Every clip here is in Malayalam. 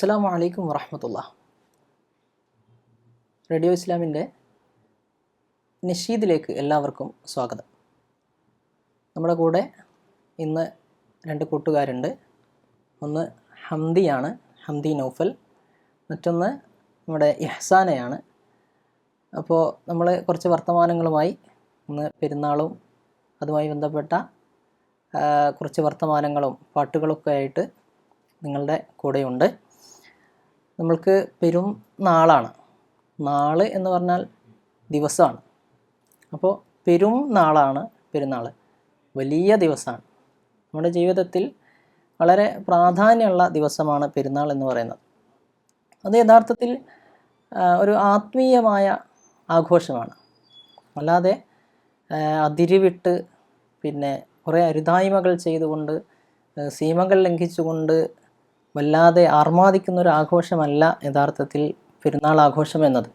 അസ്സാം വലൈക്കും വറഹമത്തുള്ള റേഡിയോ ഇസ്ലാമിന്റെ നഷീദിലേക്ക് എല്ലാവർക്കും സ്വാഗതം. നമ്മുടെ കൂടെ ഇന്ന് രണ്ട് കൂട്ടുകാരുണ്ട്. ഒന്ന് ഹംദിയാണ് ഹംദി നൗഫൽ. മറ്റൊന്ന് നമ്മുടെ ഇഹ്സാനയാണ്. അപ്പോൾ നമ്മൾ കുറച്ച് വർത്തമാനങ്ങളുമായി ഇന്ന് പെരുന്നാളും അതുമായി ബന്ധപ്പെട്ട കുറച്ച് വർത്തമാനങ്ങളും പാട്ടുകളൊക്കെ ആയിട്ട് നിങ്ങളുടെ കൂടെയുണ്ട്. നമ്മൾക്ക് പെരും നാളാണ്. നാൾ എന്ന് പറഞ്ഞാൽ ദിവസമാണ് അപ്പോൾ പെരും നാളാണ് പെരുന്നാൾ വലിയ ദിവസമാണ് നമ്മുടെ ജീവിതത്തിൽ വളരെ പ്രാധാന്യമുള്ള ദിവസമാണ് പെരുന്നാൾ എന്ന് പറയുന്നത്. അത് യഥാർത്ഥത്തിൽ ഒരു ആത്മീയമായ ആഘോഷമാണ്. അല്ലാതെ അതിരിവിട്ട് പിന്നെ കുറേ അരുതായ്മകൾ ചെയ്തുകൊണ്ട് സീമകൾ ലംഘിച്ചുകൊണ്ട് വല്ലാതെ ആർമാദിക്കുന്ന ഒരു ആഘോഷമല്ല യഥാർത്ഥത്തിൽ പെരുന്നാൾ ആഘോഷം എന്നത്.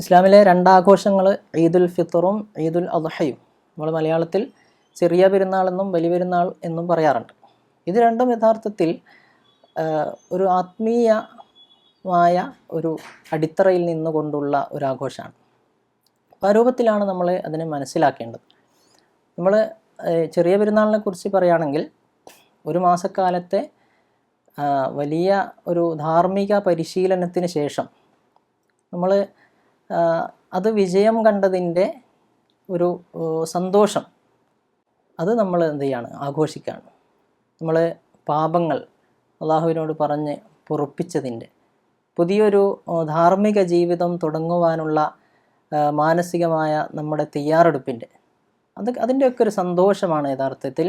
ഇസ്ലാമിലെ രണ്ടാഘോഷങ്ങൾ ഈദുൽ ഫിത്തറും ഈദുൽ അദ്ഹയും. നമ്മൾ മലയാളത്തിൽ ചെറിയ പെരുന്നാൾ എന്നും വലിയ പെരുന്നാൾ എന്നും പറയാറുണ്ട്. ഇത് രണ്ടും യഥാർത്ഥത്തിൽ ഒരു ആത്മീയമായ ഒരു അടിത്തറയിൽ നിന്നുകൊണ്ടുള്ള ഒരു ആഘോഷമാണ് ആ രൂപത്തിലാണ് നമ്മൾ അതിനെ മനസ്സിലാക്കേണ്ടത്. നമ്മൾ ചെറിയ പെരുന്നാളിനെ കുറിച്ച് പറയുകയാണെങ്കിൽ ഒരു മാസക്കാലത്തെ വലിയ ഒരു ധാർമ്മിക പരിശീലനത്തിന് ശേഷം നമ്മൾ അത് വിജയം കണ്ടതിന്റെ ഒരു സന്തോഷം അത് നമ്മൾ എന്ത് ചെയ്യാണ്? ആഘോഷിക്കുകയാണ് നമ്മൾ പാപങ്ങൾ അള്ളാഹുവിനോട് പറഞ്ഞ് പൊറുപ്പിച്ചതിന്റെ പുതിയൊരു ധാർമ്മിക ജീവിതം തുടങ്ങുവാനുള്ള മാനസികമായ നമ്മുടെ തയ്യാറെടുപ്പിന്റെ അത് അതിന്റെയൊക്കെ ഒരു സന്തോഷമാണ് യഥാർത്ഥത്തിൽ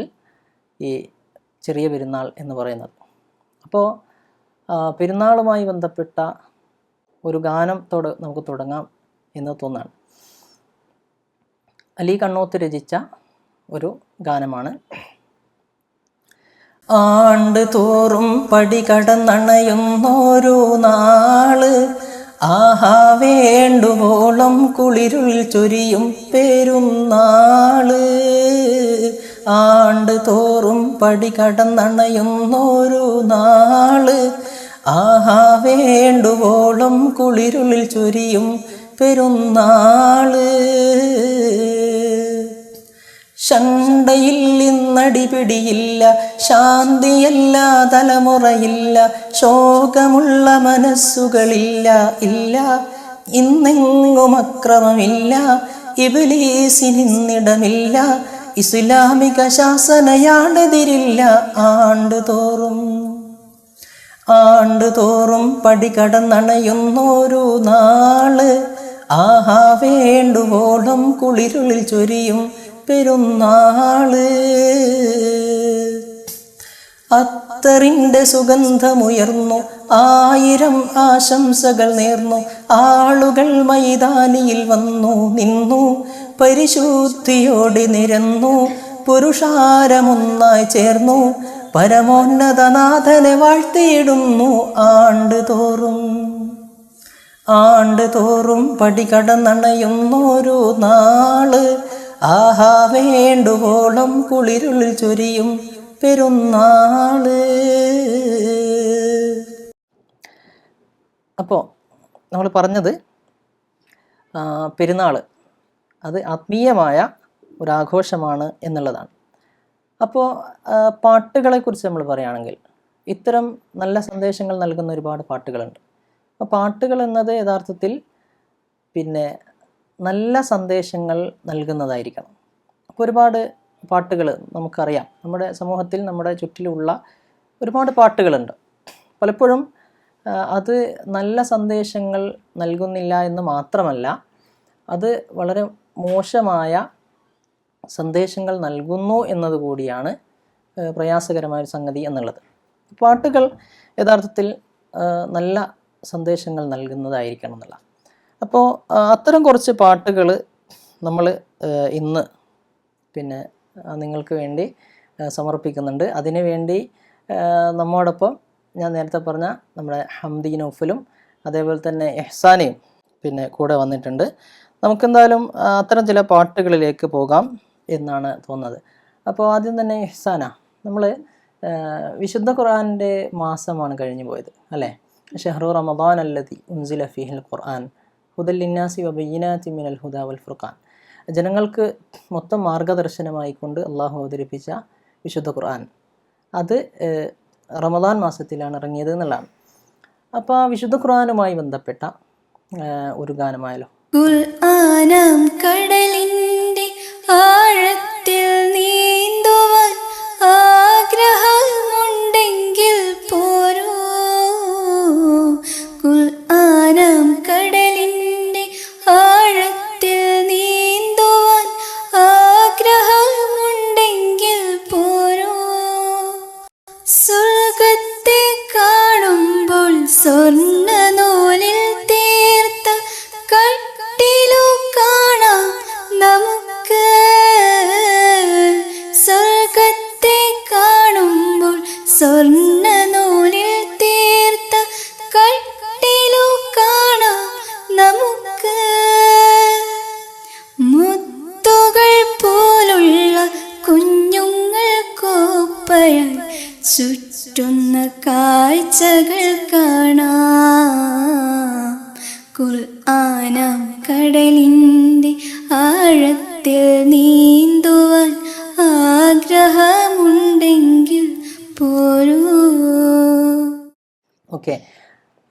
ഈ ചെറിയ പെരുന്നാൾ എന്ന് പറയുന്നത്. അപ്പോൾ പെരുന്നാളുമായി ബന്ധപ്പെട്ട ഒരു ഗാനത്തോട് നമുക്ക് തുടങ്ങാം എന്ന് തോന്നാണ്. അലി കണ്ണോത്ത് രചിച്ച ഒരു ഗാനമാണ്. ആണ്ട് തോറും പടി കടന്നണയുന്നോരോ നാൾ ആഹാ വേണ്ടുവോളം കുളിരുൾ ചൊരിയും പെരുന്നാൾ ആണ്ട് തോറും പടി കടന്നണയുന്നോരോ നാൾ. ആഹാ വേണ്ടുവോളം കുളിരുളിൽ ചൊരിയും പെരുന്നാൾ. ശണ്ടയിൽ ഇന്നടിപിടിയില്ല ശാന്തിയല്ല തലമുറയില്ല ശോകമുള്ള മനസ്സുകളില്ല ഇല്ല. ഇന്നെങ്ങും അക്രമമില്ല ഇബിലീസിനിന്നിടമില്ല ഇസ്ലാമിക ശാസനയാണെതിരില്ല. ആണ്ടുതോറും ആണ്ടുതോറും പടി കടന്നണയുന്നോരു നാൾ ആഹാ വേണ്ടുവോളം കുളിരുളിൽ ചൊരിയും പെരുന്നാൾ. അത്തറിന്റെ സുഗന്ധമുയർന്നു ആയിരം ആശംസകൾ നേർന്നു. ആളുകൾ മൈതാനിയിൽ വന്നു നിന്നു. പരിശുദ്ധിയോടെ നിരന്നു പുരുഷാരമൊന്നായി ചേർന്നു പരമോന്നതനാഥനെ വാഴ്ത്തിയിടുന്നു ആണ്ട് തോറും പടി കടന്നണയുന്നോരു നാൾ ആഹാ വേണ്ടുവോളം കുളിരുളിൽ ചൊരിയും പെരുന്നാൾ. അപ്പോൾ നമ്മൾ പറഞ്ഞത് പെരുന്നാൾ അത് ആത്മീയമായ ഒരാഘോഷമാണ് എന്നുള്ളതാണ്. അപ്പോൾ പാട്ടുകളെക്കുറിച്ച് നമ്മൾ പറയുകയാണെങ്കിൽ ഇത്തരം നല്ല സന്ദേശങ്ങൾ നൽകുന്ന ഒരുപാട് പാട്ടുകളുണ്ട്. അപ്പോൾ പാട്ടുകൾ എന്നത് യഥാർത്ഥത്തിൽ പിന്നെ നല്ല സന്ദേശങ്ങൾ നൽകുന്നതായിരിക്കണം. അപ്പോൾ ഒരുപാട് പാട്ടുകൾ നമുക്കറിയാം. നമ്മുടെ സമൂഹത്തിൽ നമ്മുടെ ചുറ്റിലുള്ള ഒരുപാട് പാട്ടുകളുണ്ട്. പലപ്പോഴും അത് നല്ല സന്ദേശങ്ങൾ നൽകുന്നില്ല എന്ന് മാത്രമല്ല അത് വളരെ മോശമായ സന്ദേശങ്ങൾ നൽകുന്നു എന്നതുകൂടിയാണ് പ്രയാസകരമായ സംഗതി എന്നുള്ളത്. പാട്ടുകൾ യഥാർത്ഥത്തിൽ നല്ല സന്ദേശങ്ങൾ നൽകുന്നതായിരിക്കണം എന്നുള്ള. അപ്പോൾ അത്തരം കുറച്ച് പാട്ടുകൾ നമ്മൾ ഇന്ന് പിന്നെ നിങ്ങൾക്ക് വേണ്ടി സമർപ്പിക്കുന്നുണ്ട്. അതിനുവേണ്ടി നമ്മോടൊപ്പം ഞാൻ നേരത്തെ പറഞ്ഞ നമ്മുടെ ഹംദി അതേപോലെ തന്നെ എഹ്സാനയും പിന്നെ കൂടെ വന്നിട്ടുണ്ട്. നമുക്കെന്തായാലും അത്തരം ചില പാട്ടുകളിലേക്ക് പോകാം എന്നാണ് തോന്നുന്നത്. അപ്പോൾ ആദ്യം തന്നെ ഇഹ്സാന നമ്മൾ വിശുദ്ധ ഖുർആാനിന്റെ മാസമാണ് കഴിഞ്ഞു പോയത് അല്ലേ? ഷെഹ്റു റമദാൻ അല്ലതി ഉൻസില ഫിഹിൽ ഖുർആൻ ഹുദല്ലിന്നാസി വബയ്യനാത്തി മിനൽ ഹുദ വൽ ഫുർഖാൻ. ജനങ്ങൾക്ക് മൊത്തം മാർഗദർശനമായിക്കൊണ്ട് അള്ളാഹു അവതരിപ്പിച്ച വിശുദ്ധ ഖുർആൻ. അത് റമദാൻ മാസത്തിലാണ് ഇറങ്ങിയത് എന്നുള്ളതാണ്. അപ്പോൾ ആ വിശുദ്ധ ഖുർആാനുമായി ബന്ധപ്പെട്ട ഒരു ഗാനമായാലോ? ഖുർആനം കടലിന്റെ ആഴത്തിൽ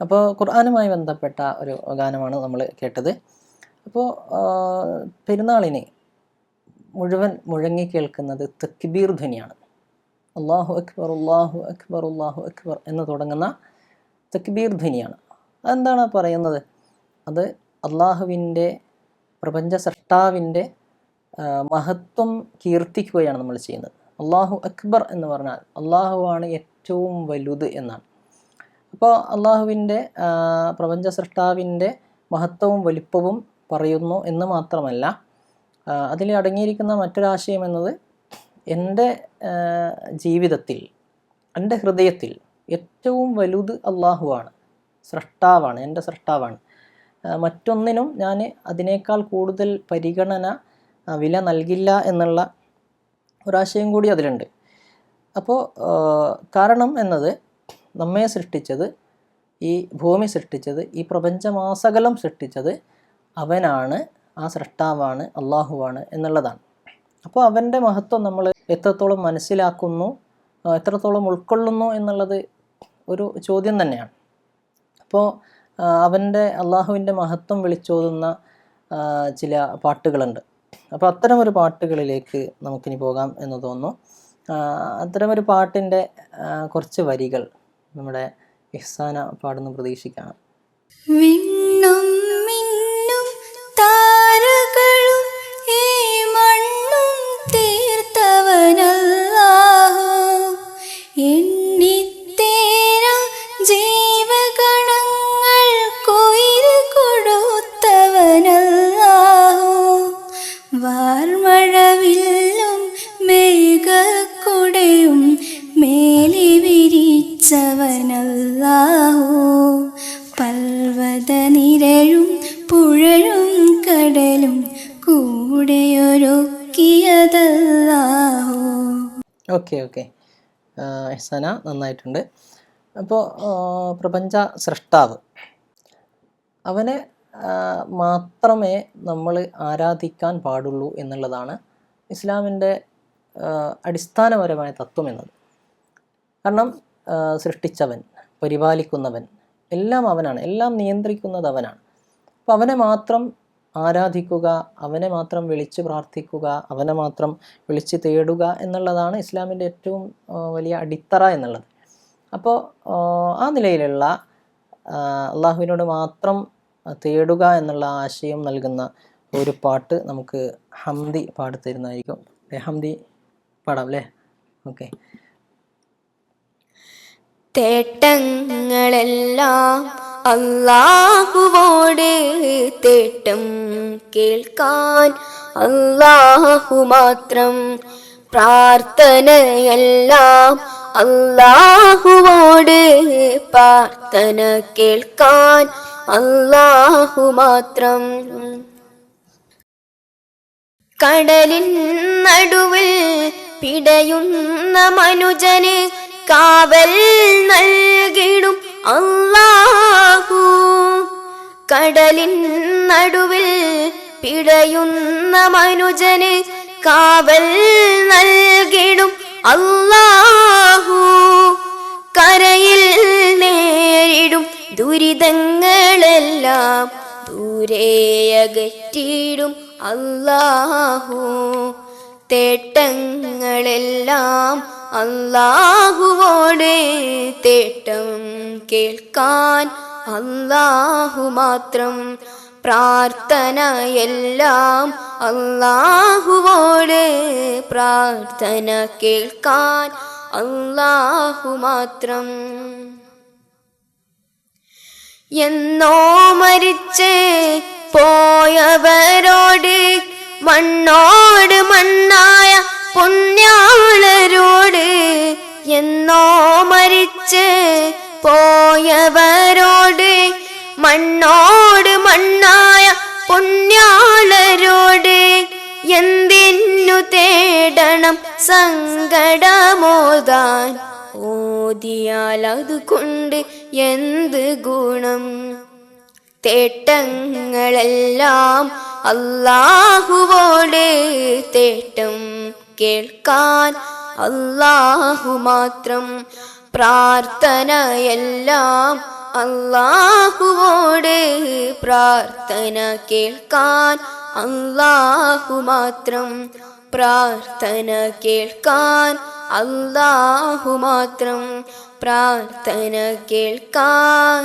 അപ്പോൾ ഖുർആാനുമായി ബന്ധപ്പെട്ട ഒരു ഗാനമാണ് നമ്മൾ കേട്ടത്. അപ്പോൾ പെരുന്നാളിനെ മുഴുവൻ മുഴങ്ങി കേൾക്കുന്നത് തക്ബീർ ധ്വനിയാണ്. അള്ളാഹു അക്ബർ അള്ളാഹു അക്ബർ അള്ളാഹു അക്ബർ എന്ന് തുടങ്ങുന്ന തക്ബീർ ധ്വനിയാണ്. അതെന്താണ് പറയുന്നത്? അത് അള്ളാഹുവിന്റെ പ്രപഞ്ച സൃഷ്ടാവിന്റെ മഹത്വം കീർത്തിക്കുകയാണ് നമ്മൾ ചെയ്യുന്നത്. അള്ളാഹു അക്ബർ എന്ന് പറഞ്ഞാൽ അള്ളാഹുവാണ് ഏറ്റവും വലുത് എന്നാണ്. അപ്പോൾ അള്ളാഹുവിന്റെ പ്രപഞ്ച സൃഷ്ടാവിന്റെ മഹത്വവും വലിപ്പവും പറയുന്നു എന്ന് മാത്രമല്ല അതിൽ അടങ്ങിയിരിക്കുന്ന മറ്റൊരാശയം എന്നത് എന്റെ ജീവിതത്തിൽ എന്റെ ഹൃദയത്തിൽ ഏറ്റവും വലുത് അള്ളാഹുവാണ് സൃഷ്ടാവാണ് എന്റെ സൃഷ്ടാവാണ്. മറ്റൊന്നിനും ഞാൻ അതിനേക്കാൾ കൂടുതൽ പരിഗണന വില നൽകില്ല എന്നുള്ള ഒരാശയം കൂടി അതിലുണ്ട്. അപ്പോൾ കാരണം എന്നത് നമ്മെ സൃഷ്ടിച്ചത് ഈ ഭൂമി സൃഷ്ടിച്ചത് ഈ പ്രപഞ്ചമാസകലം സൃഷ്ടിച്ചത് അവനാണ് ആ സൃഷ്ടാവാണ് അള്ളാഹുവാണ് എന്നുള്ളതാണ്. അപ്പോൾ അവന്റെ മഹത്വം നമ്മൾ എത്രത്തോളം മനസ്സിലാക്കുന്നു എത്രത്തോളം ഉൾക്കൊള്ളുന്നു എന്നുള്ളത് ഒരു ചോദ്യം തന്നെയാണ്. അപ്പോൾ അവന്റെ അള്ളാഹുവിന്റെ മഹത്വം വിളിച്ചോതുന്ന ചില പാട്ടുകളുണ്ട്. അപ്പോൾ അത്തരമൊരു പാട്ടുകളിലേക്ക് നമുക്കിനി പോകാം എന്ന് തോന്നുന്നു. അത്തരമൊരു പാട്ടിന്റെ കുറച്ച് വരികൾ നമ്മുടെ ഇഹ്സാന പാടുന്ന പ്രതീക്ഷിക്കാം. പർവതനിരയും പുഴയും കടലും കൂടെയൊരുക്കിയതല്ലാഹു. Okay okay. ഇഹ്സാന നന്നായിട്ടുണ്ട്. അപ്പോൾ പ്രപഞ്ച സൃഷ്ടാവ്. അവനെ മാത്രമേ നമ്മൾ ആരാധിക്കാൻ പാടുള്ളൂ എന്നുള്ളതാണ് ഇസ്ലാമിന്റെ അടിസ്ഥാനപരമായ തത്വം എന്നത്. കാരണം സൃഷ്ടിച്ചവൻ പരിപാലിക്കുന്നവൻ എല്ലാം അവനാണ്. എല്ലാം നിയന്ത്രിക്കുന്നത് അവനാണ്. അപ്പോൾ അവനെ മാത്രം ആരാധിക്കുക അവനെ മാത്രം വിളിച്ച് പ്രാർത്ഥിക്കുക അവനെ മാത്രം വിളിച്ച് തേടുക എന്നുള്ളതാണ് ഇസ്ലാമിന്റെ ഏറ്റവും വലിയ അടിത്തറ എന്നുള്ളത്. അപ്പോൾ ആ, നിലയിലുള്ള അള്ളാഹുവിനോട് മാത്രം തേടുക എന്നുള്ള ആശയം നൽകുന്ന ഒരു പാട്ട് നമുക്ക് ഹംദി പാടിത്തരുന്നതായിരിക്കും. ഹംദി പാടാം അല്ലേ? ഓക്കെ. തേട്ടങ്ങളെല്ലാം അല്ലാഹുവോട് തേട്ടം കേൾക്കാൻ അല്ലാഹു മാത്രം പ്രാർത്ഥനയെല്ലാം അല്ലാഹുവോട് പ്രാർത്ഥന കേൾക്കാൻ അല്ലാഹു മാത്രം. കടലിൻ നടുവിൽ പിടയുന്ന മനുജന് കാവൽ നൽകിടും അല്ലാഹു. കടലിൻ നടുവിൽ പിടയുന്ന മനുജന് കാവൽ നൽകിടും അല്ലാഹു. കരയിൽ നേരിടും ദുരിതങ്ങളെല്ലാം ദൂരെയകറ്റിയിടും അല്ലാഹു. തേട്ടങ്ങളെല്ലാം അല്ലാഹുവോട് തേട്ടം കേൾക്കാൻ അല്ലാഹു മാത്രം പ്രാർത്ഥനയെല്ലാം അല്ലാഹുവോടെ പ്രാർത്ഥന കേൾക്കാൻ അല്ലാഹു മാത്രം. എന്നോ മരിച്ച് പോയവരോട് മണ്ണോട് മണ്ണായ പുണ്യാളരോട് എന്നോ മരിച്ച് പോയവരോട് മണ്ണോട് മണ്ണായ പുണ്യാളരോട് എന്തിനു തേടണം സങ്കടമോതാൻ? ഓതിയാൽ അതുകൊണ്ട് എന്ത് ഗുണം? തേട്ടങ്ങളെല്ലാം അല്ലാഹുവോട് തേട്ടം കേൾക്കാൻ അല്ലാഹു മാത്രം പ്രാർത്ഥനയെല്ലാം അല്ലാഹുവോട് പ്രാർത്ഥന കേൾക്കാൻ അല്ലാഹു മാത്രം പ്രാർത്ഥന കേൾക്കാൻ അല്ലാഹു മാത്രം പ്രാർത്ഥന കേൾക്കാൻ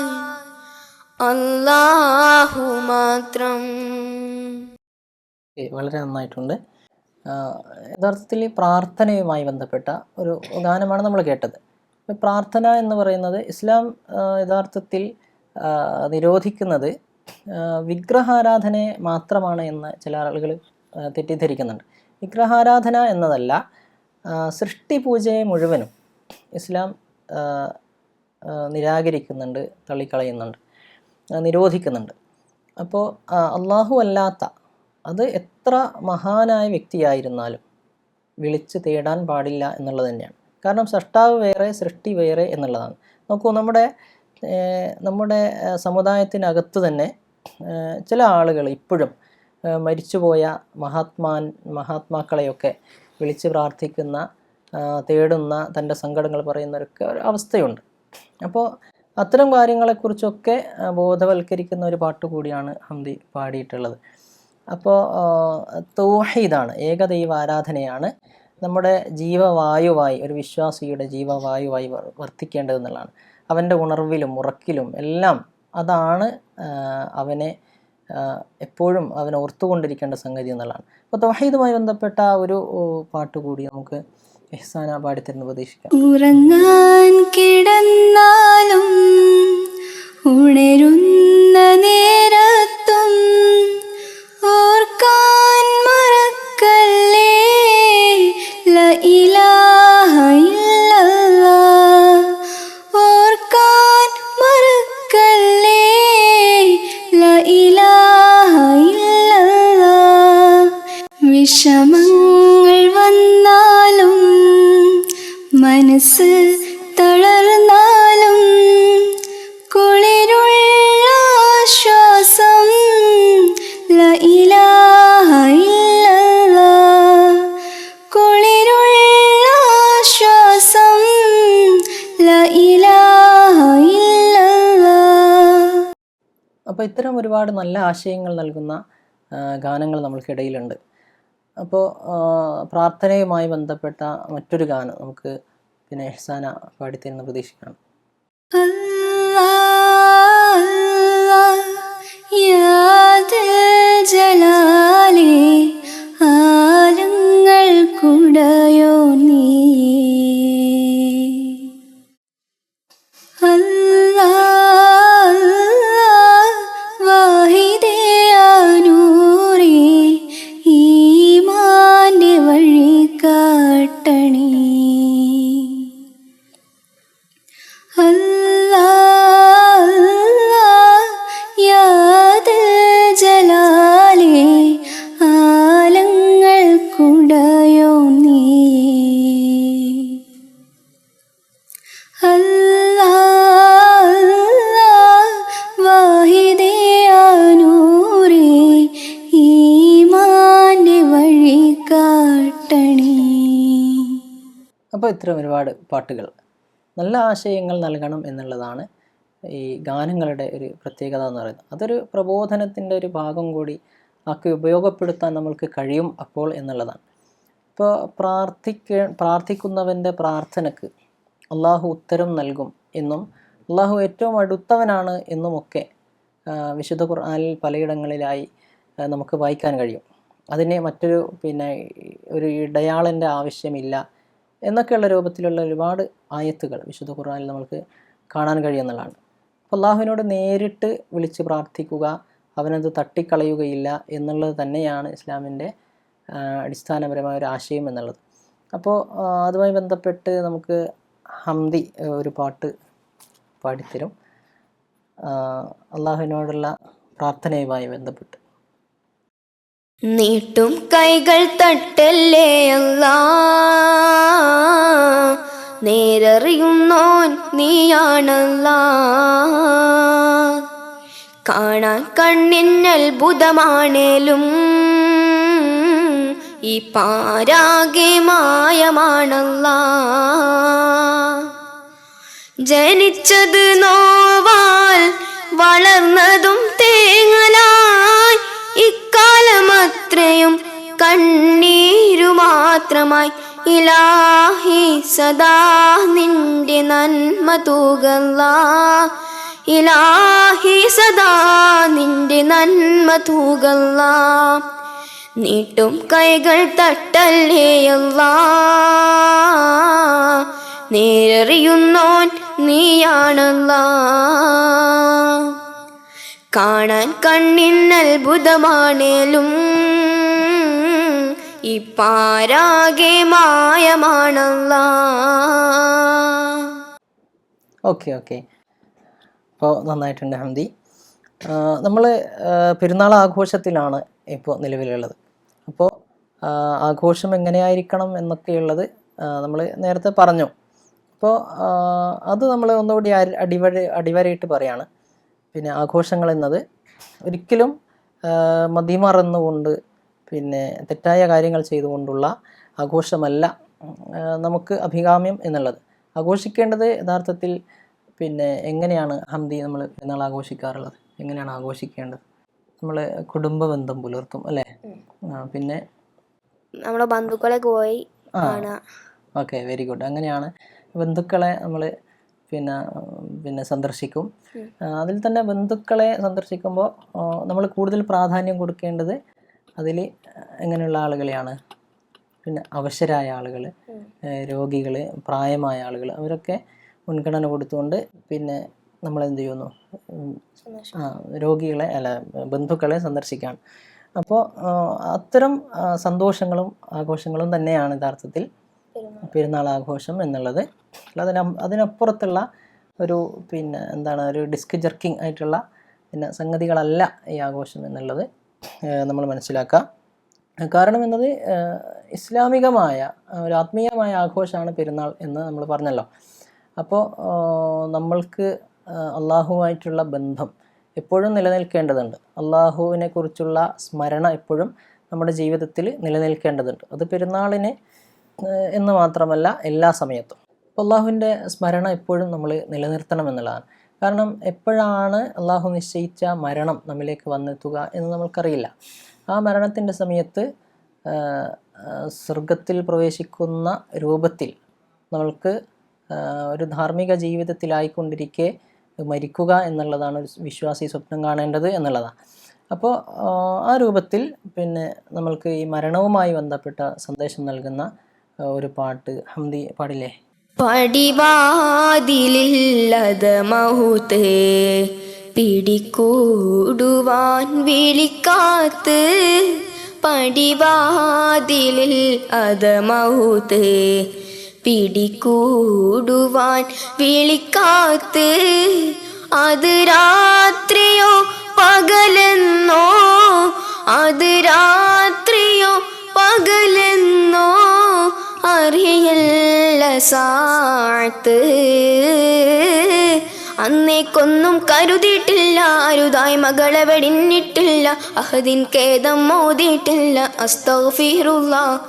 അല്ലാഹു മാത്രം. വളരെ നന്നായിട്ടുണ്ട്. യഥാർത്ഥത്തിൽ പ്രാർത്ഥനയുമായി ബന്ധപ്പെട്ട ഒരു ഗാനമാണ് നമ്മൾ കേട്ടത്. പ്രാർത്ഥന എന്ന് പറയുന്നത് ഇസ്ലാം യഥാർത്ഥത്തിൽ നിരോധിക്കുന്നത് വിഗ്രഹാരാധനയെ മാത്രമാണ് എന്ന് ചില ആളുകൾ തെറ്റിദ്ധരിക്കുന്നുണ്ട്. വിഗ്രഹാരാധന എന്നതല്ല സൃഷ്ടി സൃഷ്ടിപൂജയെ മുഴുവനും ഇസ്ലാം നിരാകരിക്കുന്നുണ്ട് തള്ളിക്കളയുന്നുണ്ട് നിരോധിക്കുന്നുണ്ട്. അപ്പോൾ അള്ളാഹു അല്ലാത്ത അത് എത്ര മഹാനായ വ്യക്തിയായിരുന്നാലും വിളിച്ച് തേടാൻ പാടില്ല എന്നുള്ളത് തന്നെയാണ്. കാരണം സൃഷ്ടാവ് വേറെ സൃഷ്ടി വേറെ എന്നുള്ളതാണ്. നോക്കൂ നമ്മുടെ നമ്മുടെ സമുദായത്തിനകത്ത് തന്നെ ചില ആളുകൾ ഇപ്പോഴും മരിച്ചുപോയ മഹാത്മാൻ മഹാത്മാക്കളെയൊക്കെ വിളിച്ച് പ്രാർത്ഥിക്കുന്ന തേടുന്ന തന്റെ സങ്കടങ്ങൾ പറയുന്നവരൊക്കെ ഒരു അവസ്ഥയുണ്ട്. അപ്പോൾ അത്തരം കാര്യങ്ങളെക്കുറിച്ചൊക്കെ ബോധവൽക്കരിക്കുന്ന ഒരു പാട്ട് കൂടിയാണ് ഹംദി പാടിയിട്ടുള്ളത്. അപ്പോൾ തൗഹീദാണ് ഏകദൈവ ആരാധനയാണ് നമ്മുടെ ജീവവായുവായി ഒരു വിശ്വാസിയുടെ ജീവവായുവായി വർ- വർത്തിക്കേണ്ടതെന്നുള്ളതാണ്. അവന്റെ ഉണർവിലും ഉറക്കിലും എല്ലാം അതാണ് അവനെ എപ്പോഴും അവനെ ഓർത്തുകൊണ്ടിരിക്കേണ്ട സംഗതി എന്നുള്ളതാണ്. അപ്പോൾ തൗഹീദുമായി ബന്ധപ്പെട്ട ഒരു പാട്ട് കൂടി നമുക്ക് എഹ്സാന പാടിത്തരുന്ന പ്രതീക്ഷിക്കാം. ഉറങ്ങാൻ കിടന്നാലും ഉണരുന്ന നേരത്തും വിഷമങ്ങൾ വന്നാലും മനസ്സ് തളർന്നാലും അപ്പോൾ ഇത്തരം ഒരുപാട് നല്ല ആശയങ്ങൾ നൽകുന്ന ഗാനങ്ങൾ നമ്മൾക്കിടയിലുണ്ട് അപ്പോൾ പ്രാർത്ഥനയുമായി ബന്ധപ്പെട്ട മറ്റൊരു ഗാനം നമുക്ക് പിന്നെ എഹ്സാന പാടിത്തരുന്ന പ്രതീക്ഷിക്കണം ജലാലേ അപ്പോൾ ഇത്രയും ഒരുപാട് പാട്ടുകൾ. നല്ല ആശയങ്ങൾ നൽകണം എന്നുള്ളതാണ് ഈ ഗാനങ്ങളുടെ ഒരു പ്രത്യേകത എന്ന് പറയുന്നത്. അതൊരു പ്രബോധനത്തിന്റെ ഒരു ഭാഗം കൂടി ആക്കി ഉപയോഗപ്പെടുത്താൻ നമ്മൾക്ക് കഴിയും അപ്പോൾ എന്നുള്ളതാണ്. ഇപ്പോൾ പ്രാർത്ഥിക്ക പ്രാർത്ഥിക്കുന്നവന്റെ പ്രാർത്ഥനക്ക് അള്ളാഹു ഉത്തരം നൽകും എന്നും അള്ളാഹു ഏറ്റവും അടുത്തവനാണ് എന്നുമൊക്കെ വിശുദ്ധ ഖുർആാനിൽ പലയിടങ്ങളിലായി നമുക്ക് വായിക്കാൻ കഴിയും. അതിന് മറ്റൊരു പിന്നെ ഒരു ഇടയാളന്റെ ആവശ്യമില്ല. എന്നൊക്കെയുള്ള രൂപത്തിലുള്ള ഒരുപാട് ആയത്തുകൾ വിശുദ്ധ ഖുർആാനിൽ നമുക്ക് കാണാൻ കഴിയുന്നതാണ്. അപ്പോൾ അള്ളാഹുവിനോട് നേരിട്ട് വിളിച്ച് പ്രാർത്ഥിക്കുക അവനത് തട്ടിക്കളയുകയില്ല എന്നുള്ളത് തന്നെയാണ് ഇസ്ലാമിന്റെ അടിസ്ഥാനപരമായ ഒരു ആശയം എന്നുള്ളത്. അപ്പോൾ അതുമായി ബന്ധപ്പെട്ട് നമുക്ക് ഹംദി ഒരു പാട്ട് പാടിത്തരും. അള്ളാഹുവിനോടുള്ള പ്രാർത്ഥനയുമായി ബന്ധപ്പെട്ട്. നീട്ടും കൈകൾ തട്ടല്ലേ അല്ല? നേരറിയുന്നോൻ നീയാണല്ല? കാണാൻ കണ്ണിന് അത്ഭുതമാണേലും ഈ പാരാകെ മായമാണല്ല? ജനിച്ചത് നോവാൽ വളർന്നതും ഇക്കാലമത്രയും കണ്ണീരു മാത്രമായി. ഇലാഹി സദാ നിന്റെ നന്മ തൂകല്ല. ഇലാഹി സദാ നിന്റെ നന്മ തൂകല്ല. നീട്ടും കൈകൾ തട്ടല്ലേയല്ല നേരറിയുന്നോൻ നീയാണല്ലാ. കാണാൻ കണ്ണിൻ അത്ഭുതമാണേലും ഈ പാരാകെ മായമാണല്ല. Okay okay. അപ്പോൾ നന്നായിട്ടുണ്ട് ഹംദി. നമ്മൾ പെരുന്നാൾ ആഘോഷത്തിലാണ് ഇപ്പോൾ നിലവിലുള്ളത്. അപ്പോൾ ആഘോഷം എങ്ങനെയായിരിക്കണം എന്നൊക്കെയുള്ളത് നമ്മൾ നേരത്തെ പറഞ്ഞു. അപ്പോൾ അത് നമ്മൾ ഒന്നുകൂടി അടിവര അടിവരയിട്ട് പറയാണ്. പിന്നെ ആഘോഷങ്ങൾ എന്നത് ഒരിക്കലും മതിമറന്നുകൊണ്ട് പിന്നെ തെറ്റായ കാര്യങ്ങൾ ചെയ്തുകൊണ്ടുള്ള ആഘോഷമല്ല നമുക്ക് അഭികാമ്യം എന്നുള്ളത്. ആഘോഷിക്കേണ്ടത് യഥാർത്ഥത്തിൽ പിന്നെ എങ്ങനെയാണ് ഹംദി നമ്മൾ പെരുന്നാൾ ആഘോഷിക്കാറുള്ളത്? എങ്ങനെയാണ് ആഘോഷിക്കേണ്ടത്? നമ്മൾ കുടുംബ ബന്ധം പുലർത്തും അല്ലേ? പിന്നെ? നമ്മുടെ ബന്ധുക്കളെ പോയി ഓക്കെ വെരി ഗുഡ്. അങ്ങനെയാണ് ബന്ധുക്കളെ നമ്മൾ പിന്നെ പിന്നെ സന്ദർശിക്കും. അതിൽ തന്നെ ബന്ധുക്കളെ സന്ദർശിക്കുമ്പോൾ നമ്മൾ കൂടുതൽ പ്രാധാന്യം കൊടുക്കേണ്ടത് അതിൽ എങ്ങനെയുള്ള ആളുകളെയാണ്. പിന്നെ അവശരായ ആളുകൾ രോഗികൾ പ്രായമായ ആളുകൾ അവരൊക്കെ മുൻഗണന കൊടുത്തുകൊണ്ട് പിന്നെ നമ്മൾ എന്ത് ചെയ്യുന്നു ആ രോഗികളെ അല്ല ബന്ധുക്കളെ സന്ദർശിക്കുകയാണ് അപ്പോൾ അത്തരം സന്തോഷങ്ങളും ആഘോഷങ്ങളും തന്നെയാണ് യഥാർത്ഥത്തിൽ പെരുന്നാൾ ആഘോഷം എന്നുള്ളത്. അല്ലാതെ അതിന- അതിനപ്പുറത്തുള്ള ഒരു പിന്നെ എന്താണ് ഒരു ഡിസ്ക് ജർക്കിംഗ് ആയിട്ടുള്ള പിന്നെ സംഗതികളല്ല ഈ ആഘോഷം എന്നുള്ളത് നമ്മൾ മനസ്സിലാക്കുക കാരണം എന്നത് ഇസ്ലാമികമായ ഒരു ആത്മീയമായ ആഘോഷമാണ് പെരുന്നാൾ എന്ന് നമ്മൾ പറഞ്ഞല്ലോ. അപ്പോൾ നമ്മൾക്ക് അള്ളാഹുവായിട്ടുള്ള ബന്ധം എപ്പോഴും നിലനിൽക്കേണ്ടതുണ്ട്. അള്ളാഹുവിനെ കുറിച്ചുള്ള സ്മരണ എപ്പോഴും നമ്മുടെ ജീവിതത്തിൽ നിലനിൽക്കേണ്ടതുണ്ട്. അത് പെരുന്നാളിന് എന്ന് മാത്രമല്ല എല്ലാ സമയത്തും. അള്ളാഹുവിന്റെ സ്മരണ എപ്പോഴും നമ്മൾ നിലനിർത്തണം എന്നുള്ളതാണ്. കാരണം എപ്പോഴാണ് അള്ളാഹു നിശ്ചയിച്ച മരണം നമ്മിലേക്ക് വന്നെത്തുക എന്ന് നമ്മൾക്കറിയില്ല. ആ മരണത്തിന്റെ സമയത്ത് സ്വർഗത്തിൽ പ്രവേശിക്കുന്ന രൂപത്തിൽ നമ്മൾക്ക് ഒരു ധാർമ്മിക ജീവിതത്തിലായിക്കൊണ്ടിരിക്കെ മരിക്കുക എന്നുള്ളതാണ് ഒരു വിശ്വാസി സ്വപ്നം കാണേണ്ടത് എന്നുള്ളതാണ്. അപ്പോൾ ആ രൂപത്തിൽ പിന്നെ നമ്മൾക്ക് ഈ മരണവുമായി ബന്ധപ്പെട്ട സന്ദേശം നൽകുന്ന ഒരു പാട്ട് ഹംദി പാടില്ലേ? പടിവാതിലില്ലത് മഹുത്ത് പിടിക്കൂടുവാൻ വിളിക്കാത്ത് പടിവാതിലിൽ അത് മഹുത്ത് പിടിക്കൂടുവാൻ വിളിക്കാത്ത് അത് രാത്രിയോ പകലെന്നോ? അത് രാത്രിയോ പകലെന്നോ? അറിയല്ല സാത്ത്. അന്നേക്കൊന്നും കരുതിയിട്ടില്ല അരുതായി മകളെ വെടിഞ്ഞിട്ടില്ല അഹദിൻ ഖേദം മോദിയിട്ടില്ല അസ്തഫീറുള്ള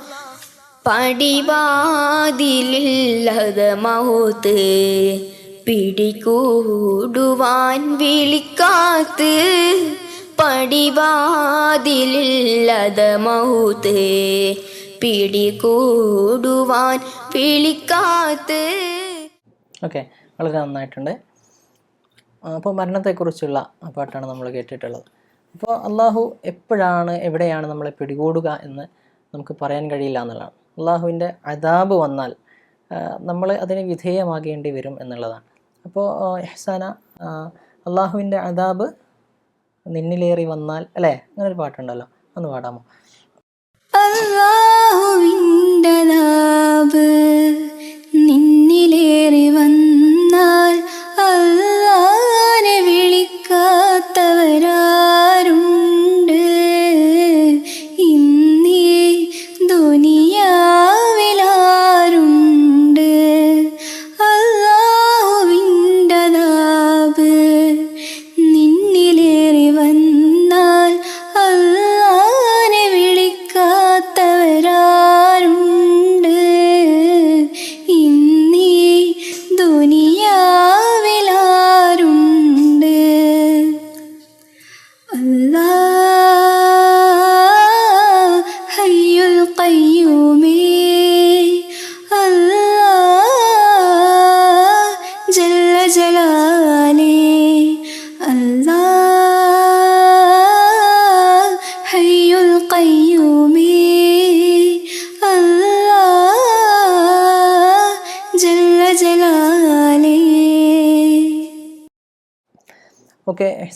പടിവാതിലില്ലത മൗത്ത് പിടികൂടുവാൻ വിളിക്കാത്ത്. പടിവാതിലില്ലത മൗത്ത് പിടികൂടുവാൻ വിളിക്കാത്ത്. ഓക്കെ വളരെ നന്നായിട്ടുണ്ട്. അപ്പോൾ മരണത്തെക്കുറിച്ചുള്ള പാട്ടാണ് നമ്മൾ കേട്ടിട്ടുള്ളത്. അപ്പോൾ അള്ളാഹു എപ്പോഴാണ് എവിടെയാണ് നമ്മളെ പിടികൂടുക എന്ന് നമുക്ക് പറയാൻ കഴിയില്ല എന്നുള്ളതാണ്. അള്ളാഹുവിന്റെ അതാബ് വന്നാൽ നമ്മൾ അതിന് വിധേയമാകേണ്ടി വരും എന്നുള്ളതാണ്. അപ്പോൾ എഹ്സാന അള്ളാഹുവിന്റെ അതാബ് നിന്നിലേറി വന്നാൽ അല്ലേ? അങ്ങനെ ഒരു പാട്ടുണ്ടല്ലോ. ഒന്ന് പാടാമോ? അല്ലാഹുവിന്റെതാബ് विन्दा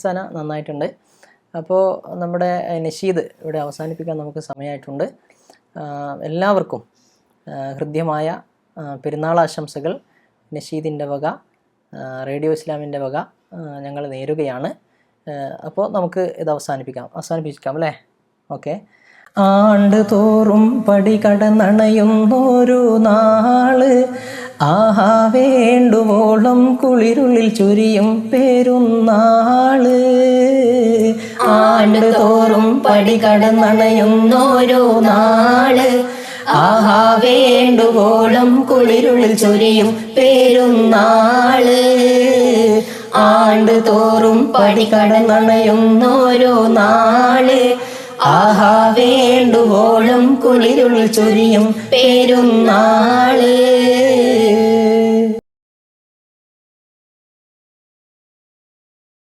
എഹ്സാന നന്നായിട്ടുണ്ട്. അപ്പോൾ നമ്മുടെ നഷീദ് ഇവിടെ അവസാനിപ്പിക്കാൻ നമുക്ക് സമയമായിട്ടുണ്ട് എല്ലാവർക്കും ഹൃദ്യമായ പെരുന്നാൾ ആശംസകൾ നഷീദിന്റെ വക റേഡിയോ ഇസ്ലാമിന്റെ വക ഞങ്ങൾ നേരുകയാണ്. അപ്പോൾ നമുക്ക് ഇത് അവസാനിപ്പിക്കാം. അവസാനിപ്പിക്കാം അല്ലേ? ഓക്കെ. ആണ്ട് തോറും പടി കടന്നണയുന്നൊരു നാൾ ആഹാ വേണ്ടുവോളം കുളിരുള്ളിൽ ചുരിയും പേരുന്നാൾ. ആണ്ടുതോറും പടി കടന്നണയുന്നോരോ നാൾ. ആഹാ വേണ്ടുവോളം കുളിരുള്ളിൽ ചൊരിയും പേരുന്നാൾ. ആണ്ട് തോറും പടി കടന്നണയുന്നോരോ നാൾ. ആഹാ വേണ്ടുവോളം കുളിരുള്ളിൽ ചൊരിയും പെരുന്നാൾ.